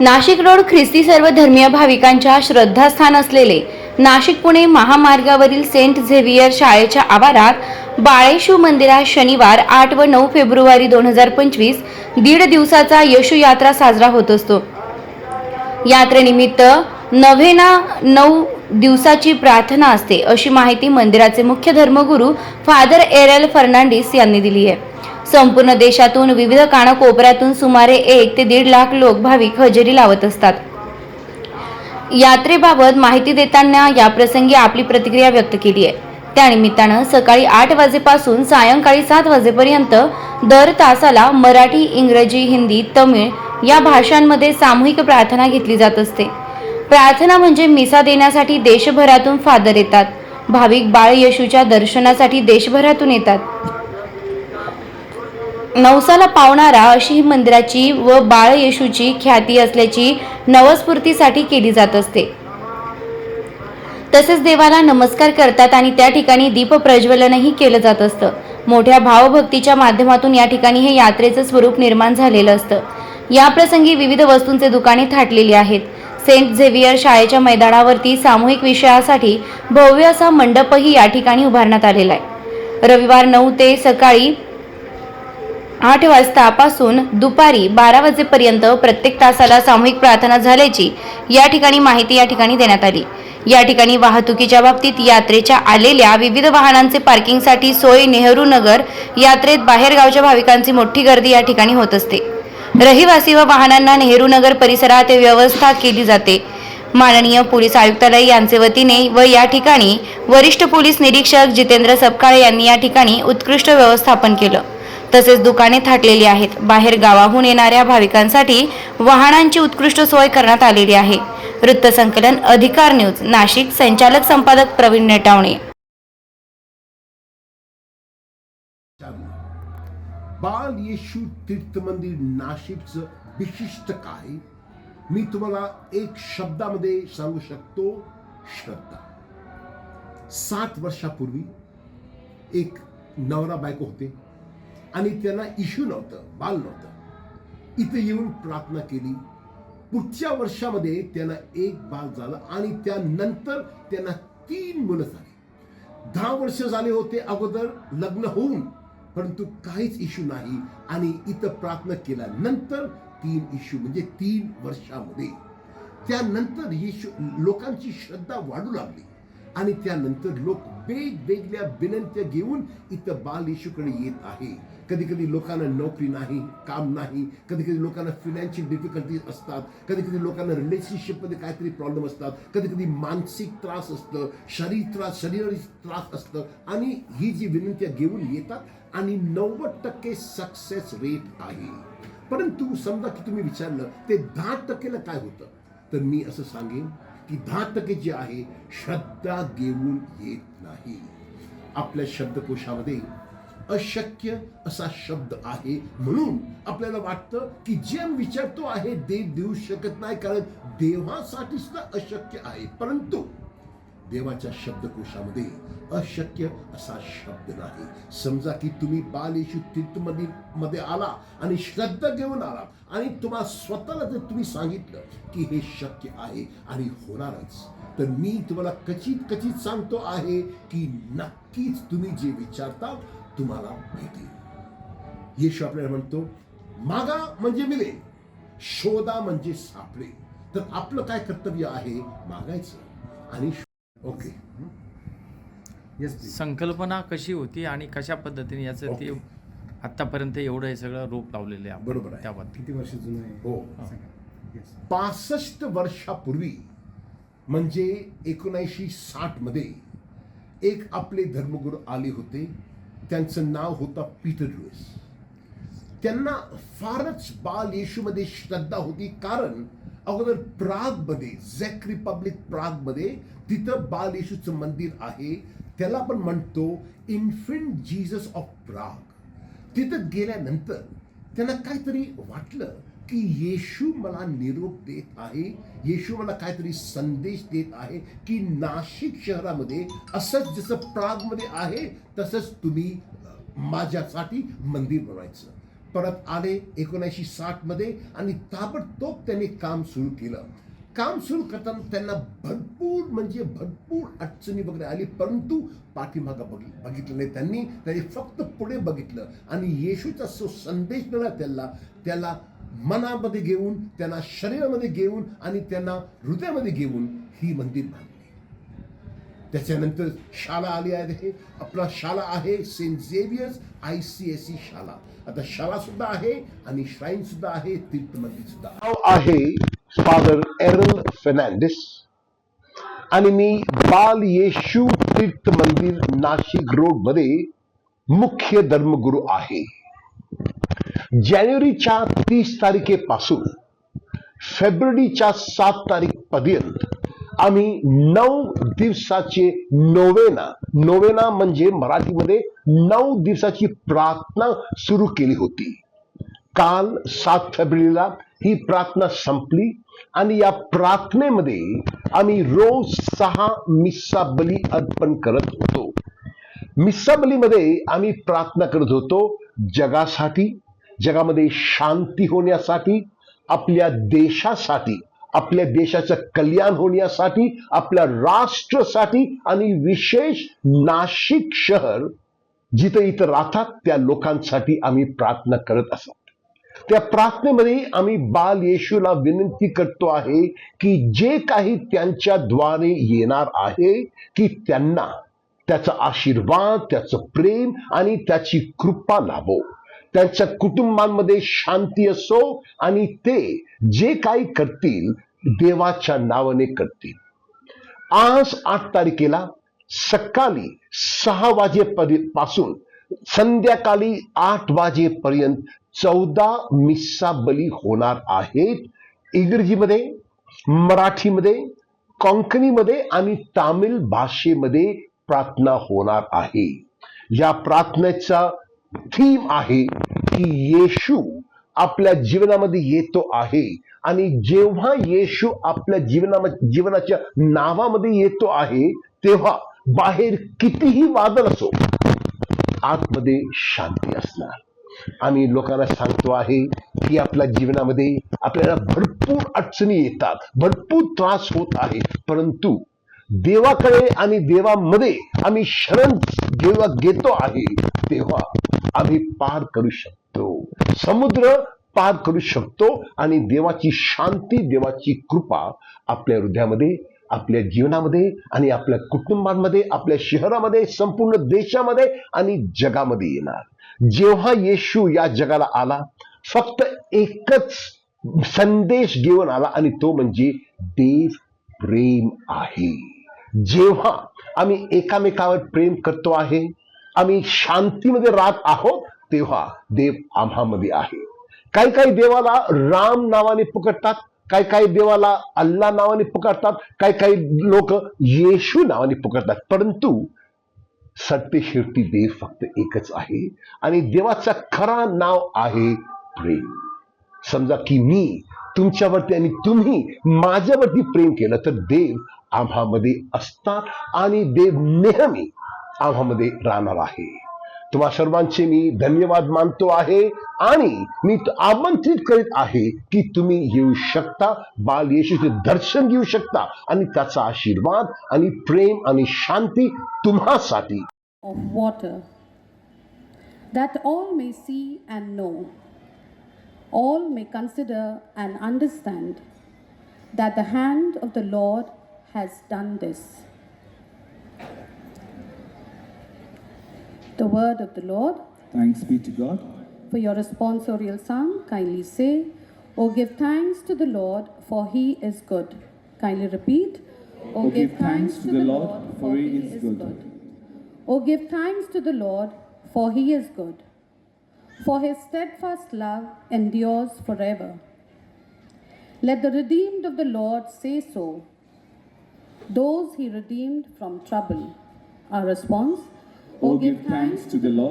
Nashik road ख्रिस्ती सर्व धर्मीय भाविकांच्या श्रद्धास्थान असलेले नाशिक पुणे महामार्गावरील सेंट झेवियर शाळेच्या आवारात बाळेशू मंदिरात शनिवार आठ व नऊ फेब्रुवारी दोन हजार पंचवीस दीड दिवसाचा यशू यात्रा साजरा होत असतो. यात्रेनिमित्त नव्हेना नऊ दिवसाची प्रार्थना असते अशी माहिती मंदिराचे मुख्य धर्मगुरू फादर एरल फर्नांडिस यांनी दिली आहे. संपूर्ण देशातून विविध कानाकोपऱ्यातून सुमारे एक ते दीड लाख लोक भाविक हजेरी लावत असतात. यात्रेबाबत माहिती देताना याप्रसंगी आपली प्रतिक्रिया व्यक्त केली आहे. त्यानिमित्तानं सकाळी आठ वाजेपासून सायंकाळी सात वाजेपर्यंत दर तासाला मराठी इंग्रजी हिंदी तमिळ या भाषांमध्ये सामूहिक प्रार्थना घेतली जात असते. प्रार्थना म्हणजे मिसा देण्यासाठी देशभरातून फादर येतात. भाविक बाळ येशूच्या दर्शनासाठी देशभरातून येतात. नवसाला पावणारा अशी ही मंदिराची व बाळ येशूची ख्याती असल्याची नवस्फूर्तीसाठी केली जात असते. तसेच देवाला नमस्कार करतात आणि त्या ठिकाणी दीप प्रज्वलनही केलं जात असतं. मोठ्या भावभक्तीच्या माध्यमातून या ठिकाणी हे यात्रेचं स्वरूप निर्माण झालेलं असतं. याप्रसंगी विविध वस्तूंचे दुकाने थाटलेली आहेत. सेंट झेवियर शाळेच्या मैदानावरती सामूहिक विषयासाठी भव्य असा मंडपही या ठिकाणी उभारण्यात आलेला आहे. रविवार नऊ ते सकाळी आठ वाजतापासून दुपारी बारा वाजेपर्यंत प्रत्येक तासाला सामूहिक प्रार्थना झाल्याची या ठिकाणी माहिती या ठिकाणी देण्यात आली. या ठिकाणी वाहतुकीच्या बाबतीत यात्रेच्या आलेल्या विविध वाहनांचे पार्किंगसाठी सोय नेहरू नगर यात्रेत बाहेरगावच्या भाविकांची मोठी गर्दी या ठिकाणी होत असते. रहिवासी व वाहनांना नेहरू नगर परिसरात व्यवस्था केली जाते. माननीय पोलीस आयुक्तालय यांचे वतीने व या ठिकाणी वरिष्ठ पोलीस निरीक्षक जितेंद्र सपकाळे यांनी या ठिकाणी उत्कृष्ट व्यवस्थापन केलं. तसेच दुकाने थाटलेली आहेत. बाहेर गावाहून येणाऱ्या भाविकांसाठी वाहनांची उत्कृष्ट सोय करण्यात आलेली आहे. वृत्तसंकलन अधिकार न्यूज नाशिक. संचालक संपादक प्रवीण नेटावणे. बाल येशू तीर्थ मंदिर नाशिकचं विशिष्ट काय? मी तुम्हाला एक शब्दामध्ये सांगू शकतो श्रद्धा. सात वर्षापूर्वी एक नवरा बायको होते. आणि त्यांना इश्यू नव्हतं बाल नव्हतं. इथं येऊन प्रार्थना केली. पुढच्या वर्षामध्ये त्यांना एक बाल झालं आणि त्यानंतर त्यांना तीन मुलं झाली. दहा वर्ष झाले होते अगोदर लग्न होऊन परंतु काहीच इश्यू नाही. आणि इथं प्रार्थना केल्यानंतर तीन इश्यू म्हणजे तीन वर्षामध्ये. त्यानंतर येशू लोकांची श्रद्धा वाढू लागली. आणि त्यानंतर लोक वेगवेगळ्या विनंत्या घेऊन इथं बाल येशूकडे येत आहे. कधी कधी लोकांना नोकरी नाही काम नाही कधी कधी लोकांना फिनान्शियल डिफिकल्टीज असतात कधी कधी लोकांना रिलेशनशिपमध्ये काहीतरी प्रॉब्लेम असतात कधी कधी मानसिक त्रास असतं शरीर त्रास शरीर त्रास असतं आणि ही जी विनंत्या घेऊन येतात आणि नव्वद टक्के सक्सेस रेट आहे. परंतु समजा की तुम्ही विचारलं ते दहा टक्केला काय होतं? तर मी असं सांगेन की दहा जी जे आहे श्रद्धा घेऊन येत नाही. आपल्या शब्दकोशामध्ये अशक्य असा शब्द आहे म्हणून आपल्याला वाटतं की जे विचारतो आहे देव देऊ शकत नाही कारण देवासाठी सुद्धा अशक्य आहे. परंतु देवाच्या शब्दकोशामध्ये अशक्य असा शब्द नाही. समजा की तुम्ही बाल येशू तीर्थमध्ये मध्ये आला आणि श्रद्धा घेऊन आला आणि तुम्हाला स्वतःला जर तुम्ही सांगितलं की हे शक्य आहे आणि होणारच तर मी तुम्हाला कचित कचित सांगतो आहे की नक्कीच तुम्ही जे विचारता तुम्हाला भेटेल. येशू आपल्याला म्हणतो मागा म्हणजे मिळेल शोधा म्हणजे सापडेल तर आपलं काय कर्तव्य आहे? मागायचं. आणि ओके. येस संकल्पना कशी होती आणि कशा पद्धतीने याचं ते. आतापर्यंत एवढं हे सगळं रूप लावलेलं आहे बरोबर आहे. त्याबद्दल? किती वर्ष जुनं आहे? हो. सांगा. येस पासष्ट वर्षापूर्वी म्हणजे एकोणऐंशी साठमध्ये एक आपले धर्मगुरू आले होते. त्यांचं नाव होतं पीटर लुईस. त्यांना फारच बाल येशूमध्ये श्रद्धा होती. कारण अगोदर प्रागमध्ये झेक रिपब्लिक प्रागमध्ये तिथं बाल येशूचं मंदिर आहे. त्याला आपण म्हणतो इन्फंट जीजस ऑफ प्राग. तिथं गेल्यानंतर त्यांना काहीतरी वाटलं की येशू मला निरोप देत आहे येशू मला काहीतरी संदेश देत आहे की नाशिक शहरामध्ये असंच जसं प्रागमध्ये आहे तसंच तुम्ही माझ्यासाठी मंदिर बनवायचं. परत आले एकोणीसशे साठमध्ये आणि ताबडतोब त्यांनी काम सुरू केलं. काम सुरू करताना त्यांना भरपूर म्हणजे भरपूर अडचणी वगैरे आली परंतु पाठीमागं बघ बघितलं नाही त्यांनी. त्यांनी फक्त पुढे बघितलं आणि येशूचा जो संदेश मिळाला त्याला त्याला मनामध्ये घेऊन त्यांना शरीरामध्ये घेऊन आणि त्यांना हृदयामध्ये घेऊन ही मंदिर बांधली. त्याच्यानंतर शाळा आली आहे. आपला शाळा आहे Saint Xavier's I C S E शाळा. आता शाळा सुद्धा आहे आणि श्राईन सुद्धा आहे तीर्थ मंदिर सुद्धा नाव आहे फादर एरल फर्नांडिस आणि मी बाल येशू तीर्थ मंदिर नाशिक रोडमध्ये मुख्य धर्मगुरू आहे. जानेवारीच्या तीस तारखेपासून फेब्रुवारीच्या सात तारीख पर्यंत आम्ही नऊ दिवसाचे नोवेना. नोवेना म्हणजे मराठीमध्ये नऊ दिवसाची प्रार्थना सुरू केली होती. काल सात फेब्रुवारीला ही प्रार्थना संपली आणि या प्रार्थनेमध्ये आम्ही रोज सहा मिस्सा बली अर्पण करत होतो. मिस्सा बलीमध्ये आम्ही प्रार्थना करत होतो जगासाठी जगामध्ये शांती होण्यासाठी आपल्या देशासाठी. आपल्या देशाचं कल्याण होण्यासाठी आपल्या राष्ट्रासाठी आणि विशेष नाशिक शहर जिथे इथं राहतात त्या लोकांसाठी आम्ही प्रार्थना करत असत. त्या प्रार्थनेमध्ये आम्ही बाल येशूला विनंती करतो आहे की जे काही त्यांच्याद्वारे येणार आहे की त्यांना त्याचा आशीर्वाद त्याचं प्रेम आणि त्याची कृपा लाभो. त्यांच्या कुटुंबांमध्ये शांती असो आणि ते जे काही करतील देवाच्या नावाने करतील. आज आठ तारखेला सकाळी सहा वाजेपासून संध्याकाळी आठ वाजेपर्यंत चौदा मिस्सा बली होणार आहेत इंग्रजीमध्ये मराठीमध्ये कोंकणीमध्ये आणि तामिळ भाषेमध्ये प्रार्थना होणार आहे. या प्रार्थनेचा थीम आहे की येशू आपल्या जीवनामध्ये येतो आहे. आणि जेव्हा येशू आपल्या जीवना जीवनाच्या नावामध्ये येतो आहे तेव्हा बाहेर कितीही वादळ असो आतमध्ये शांती असणार. आम्ही लोकांना सांगतो आहे की आपल्या जीवनामध्ये आपल्याला भरपूर अडचणी येतात भरपूर त्रास होत आहे. परंतु देवाकडे आणि देवामध्ये आम्ही शरण जेव्हा घेतो आहे तेव्हा आम्ही पार करू शकतो. समुद्र पार करू शकतो आणि देवाची शांती देवाची कृपा आपल्या हृदयामध्ये आपल्या जीवनामध्ये आणि आपल्या कुटुंबांमध्ये आपल्या शहरामध्ये संपूर्ण देशामध्ये आणि जगामध्ये येणार. जेव्हा येशू या जगाला आला फक्त एकच संदेश घेऊन आला आणि तो म्हणजे देव प्रेम आहे. जेव्हा आम्ही एकामेकावर प्रेम करतो आहे आम्ही शांतीमध्ये राहत आहोत तेव्हा देव आम्हामध्ये आहे. काही काही देवाला राम नावाने पुकारतात काही काही देवाला अल्ला नावाने पुकारतात काही काही लोक येशू नावाने पुकारतात. परंतु सत्य शेवटी देव फक्त एकच आहे आणि देवाचा खरा नाव आहे प्रेम. समजा की मी तुमच्यावरती आणि तुम्ही माझ्यावरती प्रेम केलं तर देव आम्हामध्ये असतात आणि देव नेहमी आम्हामध्ये राहणार आहे तुम्हा सर्वांचे मी धन्यवाद मानतो आहे आणि मी आमंत्रित करीत आहे की तुम्ही येऊ शकता बाल येशूचे दर्शन घेऊ शकता आणि त्याचा आशीर्वाद आणि प्रेम आणि शांती तुम्हासाठी of water, that all may see and know, all may consider and understand that the hand of the Lord has done this. The word of the Lord. Thanks be to God. For your responsorial psalm, kindly say, O give thanks to the Lord, for he is good. Kindly repeat, O give thanks to the Lord, for he is good. O give thanks to the Lord, for he is good. For his steadfast love endures forever. Let the redeemed of the Lord say so. Those he redeemed from trouble. Our response O give thanks to the Lord,